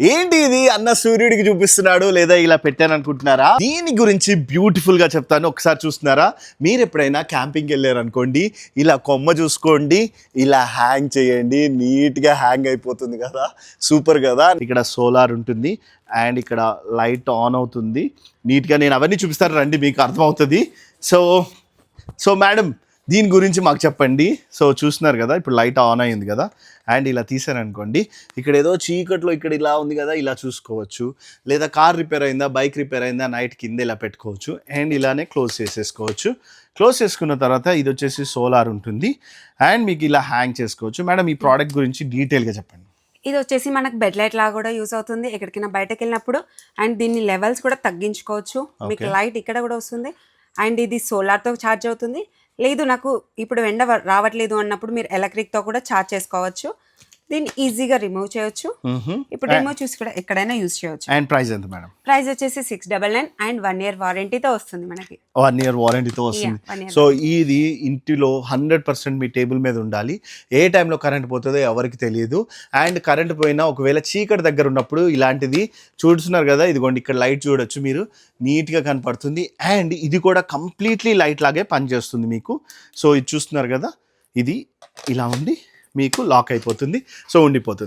ఏంటి ఇది? అన్న సూర్యుడికి చూపిస్తున్నాడు లేదా ఇలా పెట్టాను అనుకుంటున్నారా దీని గురించి బ్యూటిఫుల్గా చెప్తాను. ఒకసారి చూస్తున్నారా? మీరు ఎప్పుడైనా క్యాంపింగ్ వెళ్ళారు అనుకోండి ఇలా కొమ్మ చూసుకోండి ఇలా హ్యాంగ్ చేయండి నీట్గా హ్యాంగ్ అయిపోతుంది కదా? సూపర్ కదా? ఇక్కడ సోలార్ ఉంటుంది అండ్ ఇక్కడ లైట్ ఆన్ అవుతుంది. నీట్గా నేను అవన్నీ చూపిస్తాను రండి మీకు అర్థమవుతుంది. సో సో మేడం దీని గురించి మాకు చెప్పండి. సో చూస్తున్నారు కదా ఇప్పుడు లైట్ ఆన్ అయింది కదా అండ్ ఇలా తీసారనుకోండి ఇక్కడ ఏదో చీకట్లో ఇక్కడ ఇలా ఉంది కదా ఇలా చూసుకోవచ్చు. లేదా కార్ రిపేర్ అయిందా బైక్ రిపేర్ అయిందా నైట్ కింద ఇలా పెట్టుకోవచ్చు అండ్ ఇలానే క్లోజ్ చేసేసుకోవచ్చు. క్లోజ్ చేసుకున్న తర్వాత ఇది వచ్చేసి సోలార్ ఉంటుంది అండ్ మీకు ఇలా హ్యాంగ్ చేసుకోవచ్చు. మేడం ఈ ప్రోడక్ట్ గురించి డీటెయిల్గా చెప్పండి. ఇది వచ్చేసి మనకు బెడ్ లైట్ లాగా కూడా యూస్ అవుతుంది ఎక్కడికైనా బయటకు వెళ్ళినప్పుడు అండ్ దీన్ని లెవెల్స్ కూడా తగ్గించుకోవచ్చు. మీకు లైట్ ఇక్కడ కూడా వస్తుంది అండ్ ఇది సోలార్తో ఛార్జ్ అవుతుంది. లేదు నాకు ఇప్పుడు ఎండ రావట్లేదు అన్నప్పుడు మీరు ఎలక్ట్రిక్తో కూడా ఛార్జ్ చేసుకోవచ్చు. దీన్ని ఈజీగా రిమూవ్ చేయొచ్చు. ఇప్పుడు రిమూవ్ చూసి కూడా ఎక్కడైనా యూస్ చేయొచ్చు. అండ్ ప్రైస్ ఎంత మేడం? ప్రైస్ వచ్చేసి six double nine and one year వారంటీతో వస్తుంది మనకి. వన్ ఇయర్ వారంటీతో వస్తుంది. సో ఇది ఇంటిలో హండ్రెడ్ పర్సెంట్ మీ టేబుల్ మీద ఉండాలి. ఏ టైంలో కరెంట్ పోతుందో ఎవరికి తెలియదు. అండ్ కరెంట్ పోయినా ఒకవేళ చీకటి దగ్గర ఉన్నప్పుడు ఇలాంటిది చూస్తున్నారు కదా ఇదిగోండి ఇక్కడ లైట్ చూడొచ్చు మీరు. నీట్గా కనపడుతుంది. అండ్ ఇది కూడా కంప్లీట్లీ లైట్ లాగే పనిచేస్తుంది మీకు. సో ఇది చూస్తున్నారు కదా ఇది ఇలా ఉండి మీకు లాక్ అయిపోతుంది. సో ఉండిపోతుంది.